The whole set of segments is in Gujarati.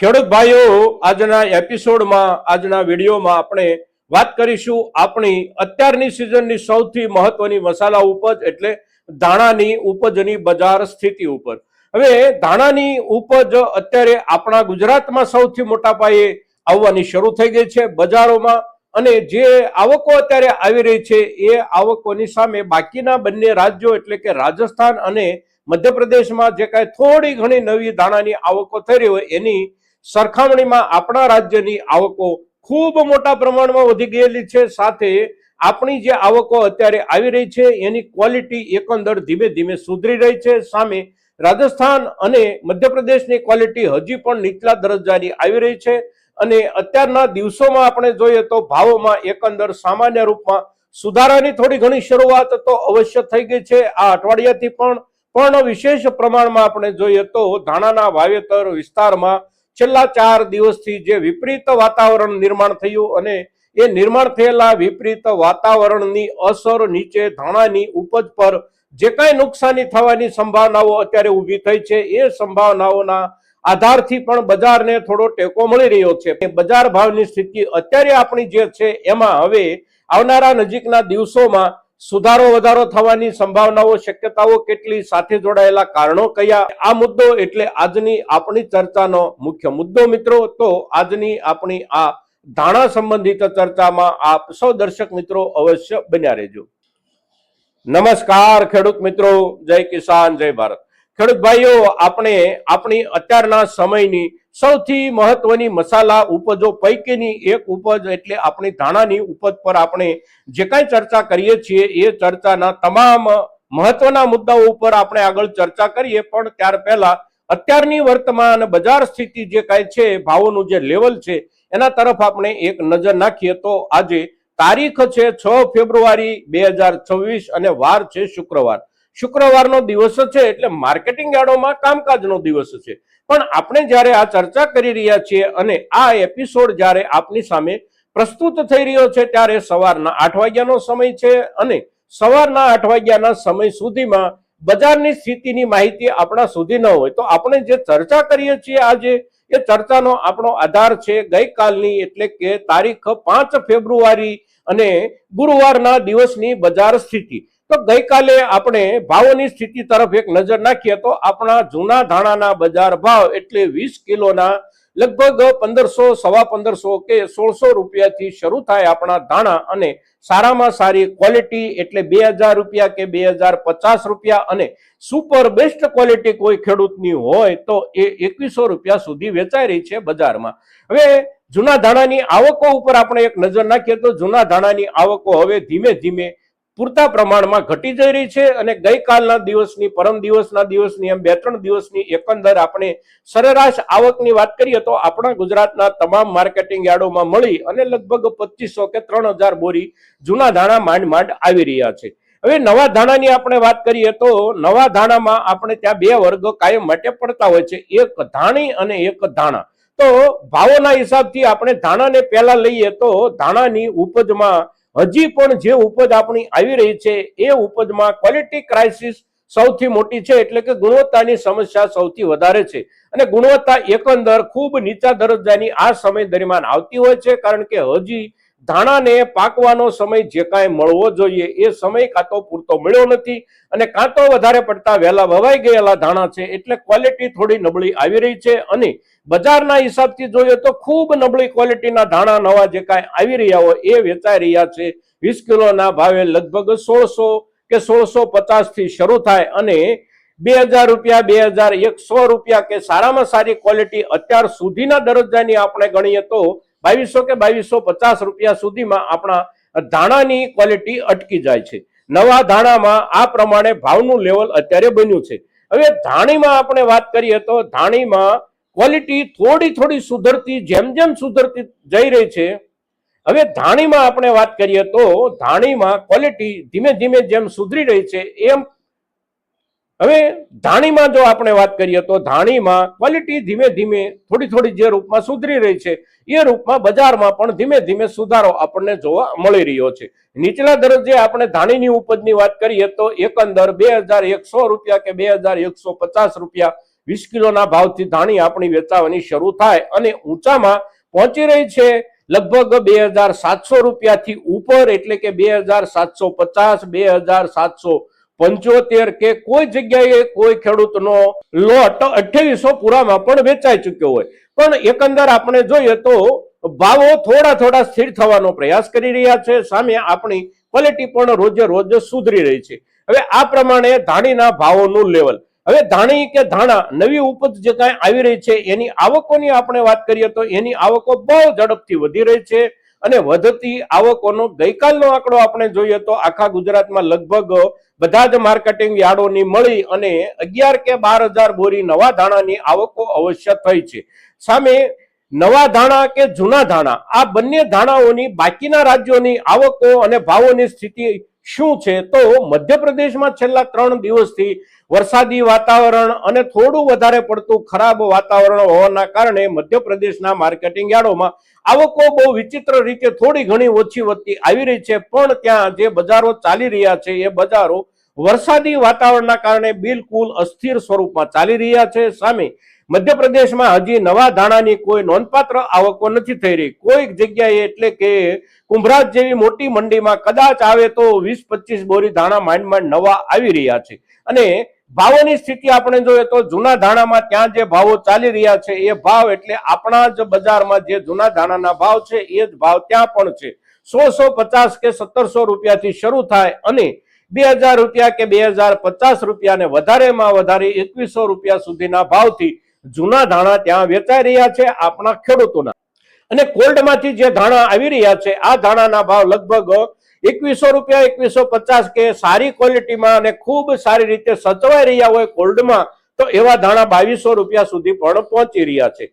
ખેડૂત ભાઈઓ, આજના એપિસોડમાં, આજના વિડીયોમાં આપણે વાત કરીશું આપણી અત્યારની સિઝનની સૌથી મહત્વની મસાલા ઉપજ એટલે ધાણાની ઉપજની બજાર સ્થિતિ ઉપર. હવે ધાણાની ઉપજ અત્યારે આપણા ગુજરાતમાં સૌથી મોટા પાયે આવવાની શરૂ થઈ ગઈ છે બજારોમાં અને જે આવકો અત્યારે આવી રહી છે એ આવકોની સામે બાકીના બંને રાજ્યો એટલે કે રાજસ્થાન અને મધ્યપ્રદેશમાં જે કાંઈ થોડી ઘણી નવી ધાણાની આવકો થઈ રહી હોય એની સરખામણીમાં આપણા રાજ્યની આવકો ખૂબ મોટા પ્રમાણમાં વધી ગયેલી છે. સાથે આપણી જે આવકો અત્યારે આવી રહી છે, એની ક્વોલિટી એકંદર ધીમે ધીમે સુધરી રહી છે. સામે રાજસ્થાન અને મધ્યપ્રદેશની ક્વોલિટી હજી પણ નીચલા દરજ્જાની આવી રહી છે અને અત્યારના દિવસોમાં આપણે જોઈએ તો ભાવોમાં એકંદર સામાન્ય રૂપમાં સુધારાની થોડી ઘણી શરૂઆત તો અવશ્ય થઈ ગઈ છે. આ અઠવાડિયાથી પણ પણ વિશેષ પ્રમાણમાં આપણે જોઈએ તો ધાણાના વાવેતર વિસ્તારમાં છેલ્લા ચાર દિવસથી જે વિપરીત વાતાવરણ નિર્માણ થયું અને એ નિર્માણ થયેલા વિપરીત વાતાવરણની અસર નીચે ધાણાની ઉપજ પર જે કાંઈ નુકસાની થવાની સંભાવનાઓ અત્યારે ઊભી થઈ છે, એ સંભાવનાઓના આધારથી પણ બજારને થોડો ટેકો મળી રહ્યો છે. બજાર ભાવની સ્થિતિ અત્યારે આપણી જે છે, એમાં હવે આવનારા નજીકના દિવસોમાં સુધારો વધારો થવાની સંભાવનાઓ, શક્યતાઓ કેટલી સાથે જોડાયેલા કારણો કયા? આ મુદ્દો એટલે આજની આપણી ચર્ચાનો મુખ્ય મુદ્દો મિત્રો. તો આજની આપણી આ ધાણા સંબંધિત ચર્ચામાં આપ સૌ દર્શક મિત્રો અવશ્ય બન્યા રહેજો. નમસ્કાર ખેડૂત મિત્રો. જય કિસાન, જય ભારત. ખેડૂત ભાઈઓ, આપણે આપણી અત્યારના સમયની સૌથી મહત્વની મસાલા ઉપજો પૈકીની એક ઉપજ એટલે આપણી ધાણાની ઉપજ પર આપણે જે કાંઈ ચર્ચા કરીએ છીએ એ ચર્ચાના તમામ મહત્વના મુદ્દાઓ ઉપર આપણે આગળ ચર્ચા કરીએ. પણ ત્યાર પહેલા અત્યારની વર્તમાન બજાર સ્થિતિ જે કાંઈ છે, ભાવોનું જે લેવલ છે, એના તરફ આપણે એક નજર નાખીએ તો આજે તારીખ છે છ ફેબ્રુઆરી બે અને વાર છે શુક્રવાર. શુક્રવારનો દિવસ છે એટલે માર્કેટિંગ યાર્ડોમાં કામકાજનો દિવસ છે. પણ આપણે જ્યારે આ ચર્ચા કરી રહ્યા છીએ અને આ એપિસોડ જ્યારે આપની સામે પ્રસ્તુત થઈ રહ્યો છે ત્યારે સવારના આઠ વાગ્યાનો સમય છે અને સવારના આઠ વાગ્યાના સમય સુધીમાં બજારની સ્થિતિની માહિતી આપણા સુધી ન હોય તો આપણે જે ચર્ચા કરીએ છીએ આજે એ ચર્ચાનો આપણો આધાર છે ગઈકાલની એટલે કે તારીખ પાંચ ફેબ્રુઆરી અને ગુરુવારના દિવસની બજાર સ્થિતિ. તો ગઈકાલે આપણે ભાવોની સ્થિતિ તરફ એક નજર નાખીએ તો આપણા જૂના ધાણાના બજાર ભાવ એટલે વીસ કિલોના લગભગ પંદરસો, સવા પંદરસો કે સોળસો રૂપિયાથી શરૂ થાય આપણા ધાણા અને સારામાં સારી ક્વોલિટી એટલે બે હજાર રૂપિયા કે બે હજાર પચાસ રૂપિયા અને સુપર બેસ્ટ ક્વોલિટી કોઈ ખેડૂતની હોય તો એ એકવીસો રૂપિયા સુધી વેચાઈ રહી છે બજારમાં. હવે જૂના ધાણાની આવકો ઉપર આપણે એક નજર નાખીએ તો જૂના ધાણાની આવકો હવે ધીમે ધીમે પૂરતા પ્રમાણમાં ઘટી જઈ રહી છે અને ગઈકાલના દિવસની, પરમ દિવસના દિવસની એમ બે ત્રણ દિવસની એકંદર આપણે સરેરાશ આવકની વાત કરીએ તો આપણા ગુજરાતના તમામ માર્કેટિંગ યાર્ડોમાં મળી અને લગભગ પચીસો કે ત્રણ હજાર બોરી જૂના ધાણા માંડ માંડ આવી રહ્યા છે. હવે નવા ધાણાની આપણે વાત કરીએ તો નવા ધાણામાં આપણે ત્યાં બે વર્ગ કાયમ માટે પડતા હોય છે, એક ધાણી અને એક ધાણા. તો ભાવોના હિસાબથી આપણે ધાણાને પહેલા લઈએ તો ધાણાની ઉપજમાં હજી પણ જે ઉપજ આપણી આવી રહી છે, એ ઉપજમાં ક્વોલિટી ક્રાઇસિસ સૌથી મોટી છે, એટલે કે ગુણવત્તાની સમસ્યા સૌથી વધારે છે. અને ગુણવત્તા એકંદર ખૂબ નીચા દરજ્જાની આ સમય દરમિયાન આવતી હોય છે, કારણ કે હજી ધાણાને પાકવાનો સમય જે કાંઈ મળવો જોઈએ, એ સમય કાં તો પૂરતો મળ્યો નથી અને કાં તો વધારે પડતા વહેલા વવાઈ ગયેલા ધાણા છે, એટલે ક્વોલિટી થોડી નબળી આવી રહી છે અને બજારના હિસાબથી જોઈએ તો ખૂબ નબળી ક્વોલિટીના ધાણા નવા જે કાંઈ આવી રહ્યા હોય, એ વેચાઈ રહ્યા છે. વીસ કિલોના ભાવે લગભગ સોળસો કે સોળસો પચાસથી શરૂ થાય અને બે હજાર રૂપિયા, બે હજાર એકસો રૂપિયા કે સારામાં સારી ક્વોલિટી અત્યાર સુધીના દરજ્જાની આપણે ગણીએ તો બાવીસો કે બાવીસો પચાસ રૂપિયા સુધીમાં આપણા ધાણાની ક્વોલિટી અટકી જાય છે. નવા ધાણામાં આ પ્રમાણે ભાવનું લેવલ અત્યારે બન્યું છે. હવે ધાણીમાં આપણે વાત કરીએ તો ધાણીમાં ક્વોલિટી થોડી થોડી સુધરતી, જેમ જેમ સુધરતી જઈ રહી છે, હવે ધાણીમાં આપણે વાત કરીએ તો ધાણીમાં ક્વોલિટી ધીમે ધીમે જેમ સુધરી રહી છે, એમ હવે ધાણીમાં જો આપણે વાત કરીએ તો ધાણીમાં ક્વોલિટી ધીમે ધીમે થોડી થોડી જે રૂપમાં સુધરી રહી છે, એ રૂપમાં બજારમાં પણ ધીમે ધીમે સુધારો આપણને જોવા મળી રહ્યો છે. નીચલા દરજ્જે આપણે ધાણીની ઉપજની વાત કરીએ તો એકંદર બે રૂપિયા કે બે રૂપિયા વીસ કિલોના ભાવથી ધાણી આપણી વેચાવાની શરૂ થાય અને ઊંચામાં પહોંચી રહી છે લગભગ બે હજાર સાતસો રૂપિયાથી ઉપર એટલે કે બે હજાર સાતસો પચાસ, બે હજાર સાતસો પંચોતેર કે કોઈ જગ્યાએ કોઈ ખેડૂતનો લોટ અઠ્યાવીસો પૂરામાં પણ વેચાઈ ચૂક્યો હોય. પણ એકંદર આપણે જોઈએ તો ભાવો થોડા થોડા સ્થિર થવાનો પ્રયાસ કરી રહ્યા છે. સામે આપણી ક્વોલિટી પણ રોજે રોજ સુધરી રહી છે. હવે આ પ્રમાણે ધાણીના ભાવોનું લેવલ. હવે ધાણી કે ધાણા નવી ઉપજ જે કાંઈ આવી રહી છે, એની આવકોની આપણે વાત કરીએ તો એની આવકો બહુ ઝડપથી વધી રહી છે. અને વધતી આવકોનો ગઈકાલનો આંકડો આપણે જોઈએ તો આખા ગુજરાતમાં લગભગ બધા જ માર્કેટિંગ યાર્ડોની મળી અને અગિયાર કે બાર હજાર બોરી નવા ધાણાની આવકો અવશ્ય થઈ છે. સામે નવા ધાણા કે જૂના ધાણા, આ બંને ધાણાઓની બાકીના રાજ્યોની આવકો અને ભાવોની સ્થિતિ શું છે? તો મધ્યપ્રદેશમાં છેલ્લા ત્રણ દિવસથી વરસાદી વાતાવરણ અને થોડું વધારે પડતું ખરાબ વાતાવરણ હોવાના કારણે મધ્યપ્રદેશના માર્કેટિંગ યાર્ડોમાં આવકો બહુ વિચિત્ર રીતે થોડી ઘણી ઓછી વધતી આવી રહી છે, પણ ત્યાં જે બજારો ચાલી રહ્યા છે, એ બજારો વરસાદી વાતાવરણના કારણે બિલકુલ અસ્થિર સ્વરૂપમાં ચાલી રહ્યા છે. સામે મધ્યપ્રદેશમાં હજી નવા ધાણાની કોઈ નોંધપાત્ર આવકો નથી થઈ રહી. કોઈક જગ્યાએ એટલે કે કુંભરાજ જેવી મોટી મંડીમાં કદાચ આવે તો વીસ પચીસ બોરી ધાણા માંડ માંડ નવા આવી રહ્યા છે. અને ભાવોની સ્થિતિ આપણે જોઈએ તો જૂના ધાણામાં ત્યાં જે ભાવો ચાલી રહ્યા છે, એ ભાવ એટલે આપણા જ બજારમાં જે જૂના ધાણાના ભાવ છે, એ જ ભાવ ત્યાં પણ છે. સોળસો પચાસ કે સત્તરસો રૂપિયાથી શરૂ થાય અને બે હજાર રૂપિયા કે બે હજાર પચાસ રૂપિયા ને વધારેમાં વધારે એકવીસો રૂપિયા સુધીના ભાવથી જૂના ધાણા ત્યાં વેચાઈ રહ્યા છે આપણા ખેડૂતોના. અને કોલ્ડમાંથી જે ધાણા આવી રહ્યા છે, આ ધાણાના ભાવ લગભગ એકવીસો રૂપિયા, એકવીસો પચાસ કે સારી ક્વોલિટીમાં અને ખૂબ સારી રીતે સચવાઈ રહ્યા હોય કોલ્ડમાં, તો એવા ધાણા બાવીસો રૂપિયા સુધી પણ પહોંચી રહ્યા છે.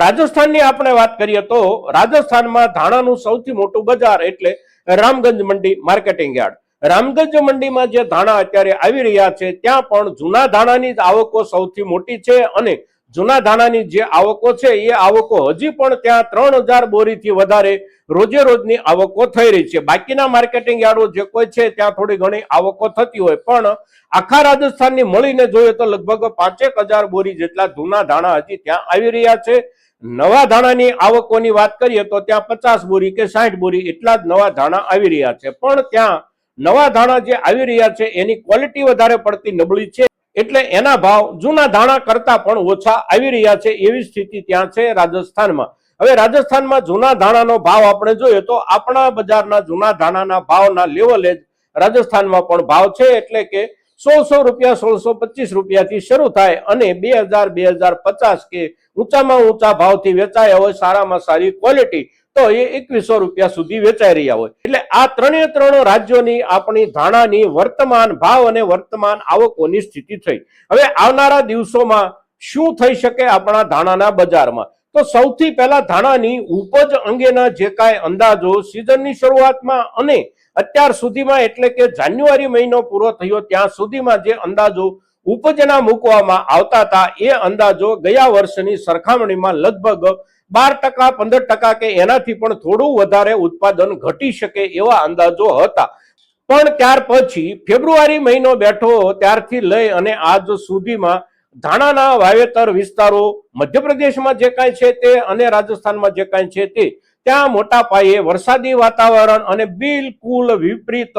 રાજસ્થાનની આપણે વાત કરીએ તો રાજસ્થાનમાં ધાણાનું સૌથી મોટું બજાર એટલે રામગંજ મંડી માર્કેટિંગ યાર્ડ. રામગંજ મંડીમાં જે ધાણા અત્યારે આવી રહ્યા છે, ત્યાં પણ જૂના ધાણાની જ આવકો સૌથી મોટી છે અને જૂના ધાણાની જે આવકો છે, એ આવકો હજી પણ ત્યાં ત્રણ હજાર બોરીથી વધારે રોજે રોજની આવકો થઈ રહી છે. બાકીના માર્કેટિંગ યાર્ડો જે કોઈ છે, ત્યાં થોડી ઘણી આવકો થતી હોય. પણ આખા રાજસ્થાનની મળીને જોઈએ તો લગભગ પાંચેક હજાર બોરી જેટલા જૂના ધાણા હજી ત્યાં આવી રહ્યા છે. નવા ધાણાની આવકોની વાત કરીએ તો ત્યાં પચાસ બોરી કે સાઠ બોરી એટલા જ નવા ધાણા આવી રહ્યા છે. પણ ત્યાં નવા ધાણા જે આવી રહ્યા છે, એની ક્વોલિટી વધારે પડતી નબળી છે. એટલે એના ભાવ જૂના ધાણા કરતા પણ ઓછા આવી રહ્યા છે એવી સ્થિતિ ત્યાં છે રાજસ્થાનમાં. હવે રાજસ્થાનમાં જૂના ધાણાનો ભાવ આપણે જોઈએ તો આપણા બજારના જૂના ધાણાના ભાવના લેવલે જ રાજસ્થાનમાં પણ ભાવ છે એટલે કે સોળસો રૂપિયા, સોળસો પચીસ રૂપિયાથી શરૂ થાય અને બે હજાર બે હજાર પચાસ કે ઊંચામાં ઊંચા ભાવથી વેચાયા હોય, સારામાં સારી ક્વોલિટી તો એ એકવીસો રૂપિયા સુધી વેચાઈ રહ્યા હોય. એટલે આ ત્રણે ત્રણ રાજ્યોની આપણી ધાણાની વર્તમાન ભાવ અને વર્તમાન આવકોની સ્થિતિ થઈ. હવે આવનારા દિવસોમાં શું થઈ શકે આપણા ધાણાના બજારમાં? તો સૌથી પહેલા ધાણાની ઉપજ અંગેના જે કાંઈ અંદાજો સિઝનની શરૂઆતમાં અને અત્યાર સુધીમાં એટલે કે જાન્યુઆરી મહિનો પૂરો થયો ત્યાં સુધીમાં જે અંદાજો ઉપજના મૂકવામાં આવતા હતા. એ અંદાજો ગયા વર્ષની સરખામણીમાં લગભગ બાર ટકા, પંદર ટકા કે એનાથી પણ થોડું વધારે ઉત્પાદન ઘટી શકે એવા અંદાજો હતા. પણ ત્યાર પછી ફેબ્રુઆરી મહિનો બેઠો ત્યારથી લઈ અને આજ સુધીમાં ધાણાના વાવેતર વિસ્તારો, મધ્યપ્રદેશમાં જે કાંઈ છે તે અને રાજસ્થાનમાં જે કાંઈ છે તે, ત્યાં મોટા પાયે વરસાદી વાતાવરણ અને બિલકુલ વિપરીત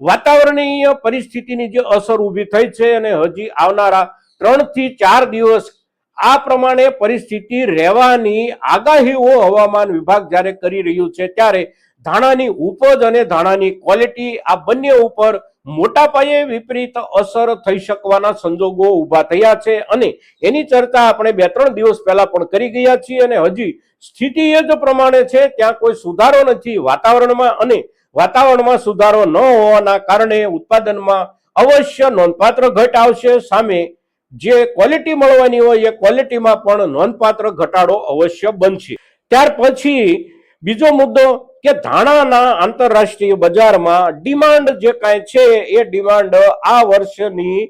વાતાવરણીય પરિસ્થિતિની જે અસર ઊભી થઈ છે અને હજી આવનારા ત્રણથી ચાર દિવસ આ પ્રમાણે પરિસ્થિતિ રહેવાની આગાહીઓ હવામાન વિભાગ જ્યારે કરી રહ્યું છે, ત્યારે ધાણાની ઉપજ અને ધાણાની ક્વોલિટી આ બંને ઉપર મોટા પાયે વિપરીત અસર થઈ શકવાના સંજોગો ઊભા થયા છે અને એની ચર્ચા આપણે બે ત્રણ દિવસ પહેલા પણ કરી ગયા છીએ અને હજી સ્થિતિ એ જ પ્રમાણે છે, ત્યાં કોઈ સુધારો નથી વાતાવરણમાં અને વાતાવરણમાં સુધારો ન હોવાના કારણે ઉત્પાદનમાં અવશ્ય નોંધપાત્ર ઘટ આવશે. સામે જે ક્વોલિટી મળવાની હોય એ ક્વોલિટીમાં પણ નોંધપાત્ર ઘટાડો અવશ્ય બનશે. ત્યાર પછી બીજો મુદ્દો કે ધાણાના આંતરરાષ્ટ્રીય બજારમાં ડિમાન્ડ જે કાંઈ છે એ ડિમાન્ડ આ વર્ષની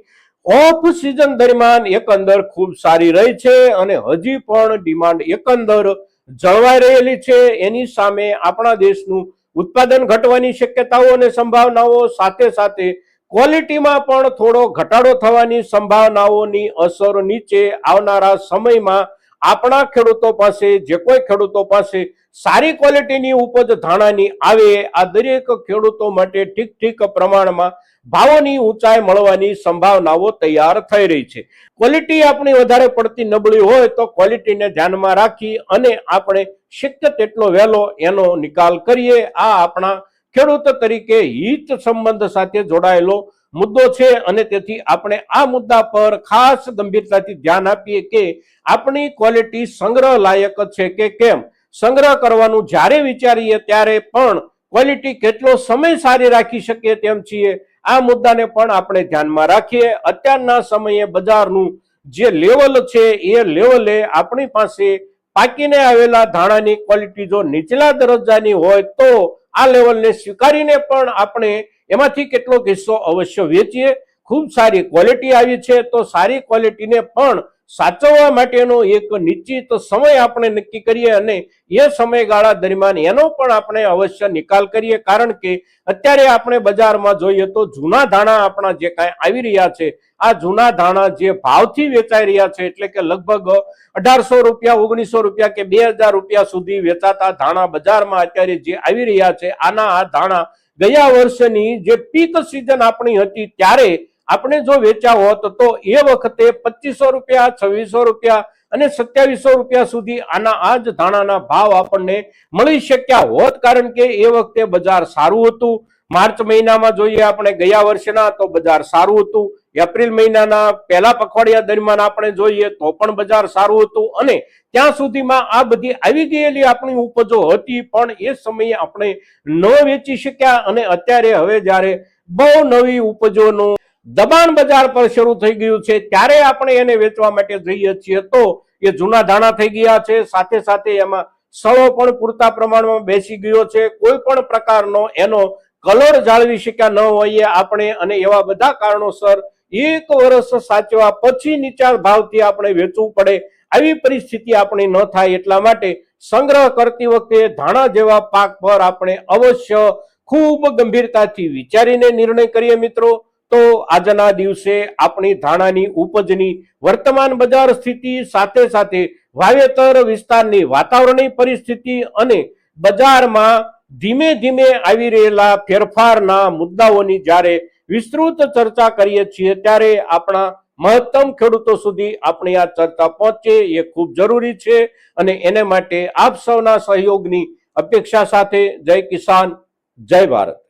ઓફ સિઝન દરમિયાન એકંદર ખૂબ સારી રહી છે અને હજી પણ ડિમાન્ડ એકંદર જળવાઈ રહેલી છે. એની સામે આપણા દેશનું ઉત્પાદન ઘટવાની શક્યતાઓ અને સંભાવનાઓ સાથે સાથે ક્વોલિટીમાં પણ થોડો ઘટાડો થવાની સંભાવનાઓની અસર નીચે આવનારા સમયમાં આપણા ખેડૂતો પાસે, જે કોઈ ખેડૂતો પાસે સારી ક્વોલિટીની ઉપજ ધાણાની આવે, આ દરેક ખેડૂતો માટે ઠીક ઠીક પ્રમાણમાં ભાવોની ઊંચાઈ મળવાની સંભાવનાઓ તૈયાર થઈ રહી છે. ક્વોલિટી આપણી વધારે પડતી નબળી હોય તો ક્વોલિટીને ધ્યાનમાં રાખી અને આપણે શક્ય તેટલો વહેલો એનો નિકાલ કરીએ. આ આપણા ખેડૂત તરીકે હિત સંબંધ સાથે જોડાયેલો મુદ્દો છે અને તેથી આપણે આ મુદ્દા પર ખાસ ગંભીરતાથી ધ્યાન આપીએ કે આપણી ક્વોલિટી સંગ્રહ લાયક છે કે કેમ? સંગ્રહ કરવાનું જ્યારે વિચારીએ ત્યારે પણ ક્વોલિટી કેટલો સમય સારી રાખી શકીએ તેમ છીએ. આ મુદ્દાને પણ આપણે ધ્યાનમાં રાખીએ. અત્યારના સમયે બજારનું જે લેવલ છે એ લેવલે આપણી પાસે પાકીને આવેલા ધાણાની ક્વોલિટી જો નીચલા દરજ્જાની હોય તો આ લેવલને સ્વીકારીને પણ આપણે એમાંથી કેટલોક હિસ્સો અવશ્ય વેચીએ? ખૂબ સારી ક્વોલિટી આવી છે, તો સારી ક્વોલિટીને પણ સાચવવા માટેનો એક નિશ્ચિત સમય આપણે નક્કી કરીએ અને એ સમયગાળા દરમિયાન એનો પણ આપણે અવશ્ય નિકાલ કરીએ. કારણ કે અત્યારે આપણે બજારમાં જોઈએ તો જૂના ધાણા આપણા જે કાંઈ આવી રહ્યા છે, આ જૂના ધાણા જે ભાવથી વેચાઈ રહ્યા છે, એટલે કે લગભગ અઢારસો રૂપિયા, ઓગણીસો રૂપિયા કે બે રૂપિયા સુધી વેચાતા ધાણા બજારમાં અત્યારે જે આવી રહ્યા છે, આના આ ધાણા ગયા વર્ષની જે પીક સિઝન આપણી હતી ત્યારે આપણે જો વેચ્યા હોત તો એ વખતે પચીસો રૂપિયા, છવ્વીસો રૂપિયા અને સત્યાવીસો રૂપિયા સુધી આના આ જ ધાણાના ભાવ આપણને મળી શક્યા હોત. કારણ કે એ વખતે બજાર સારું હતું. માર્ચ મહિનામાં જોઈએ આપણે ગયા વર્ષના તો બજાર સારું હતું. એપ્રિલ મહિનાના પહેલા પખવાડિયા દરમિયાન આપણે જોઈએ તો પણ બજાર સારું હતું અને ત્યાં સુધીમાં આ બધી આવી ગયેલી આપણી ઉપજો હતી પણ એ સમયે આપણે ન વેચી શક્યા અને અત્યારે હવે જ્યારે બહુ નવી ઉપજોનું દબાણ બજાર પર શરૂ થઈ ગયું છે ત્યારે આપણે એને વેચવા માટે જઈએ છીએ તો એ જૂના ધાણા થઈ ગયા છે. સાથે સાથે એમાં સળો પણ પૂરતા પ્રમાણમાં બેસી ગયો છે. કોઈ પણ પ્રકારનો એનો કલર જાળવી શક્યા ન હોઈએ આપણે અને એવા બધા કારણોસર એક વર્ષ સાચવા પછી નીચા ભાવથી આપણે વેચવું પડે આવી પરિસ્થિતિ આપણી ન થાય એટલા માટે સંગ્રહ કરતી વખતે ધાણા જેવા પાક પર આપણે અવશ્ય ખૂબ ગંભીરતાથી વિચારીને નિર્ણય કરીએ મિત્રો. તો આજના દિવસે આપણી ધાણાની ઉપજની વર્તમાન બજાર સ્થિતિ સાથે સાથે વાવેતર વિસ્તારની વાતાવરણની પરિસ્થિતિ અને બજારમાં ધીમે ધીમે આવી રહેલા ફેરફારના મુદ્દાઓની જ્યારે વિસ્તૃત ચર્ચા કરીએ છીએ, ત્યારે આપણા મહત્તમ ખેડૂતો સુધી આપણી આ ચર્ચા પહોંચે એ ખૂબ જરૂરી છે અને એને માટે આપ સૌના સહયોગની અપેક્ષા સાથે જય કિસાન, જય ભારત.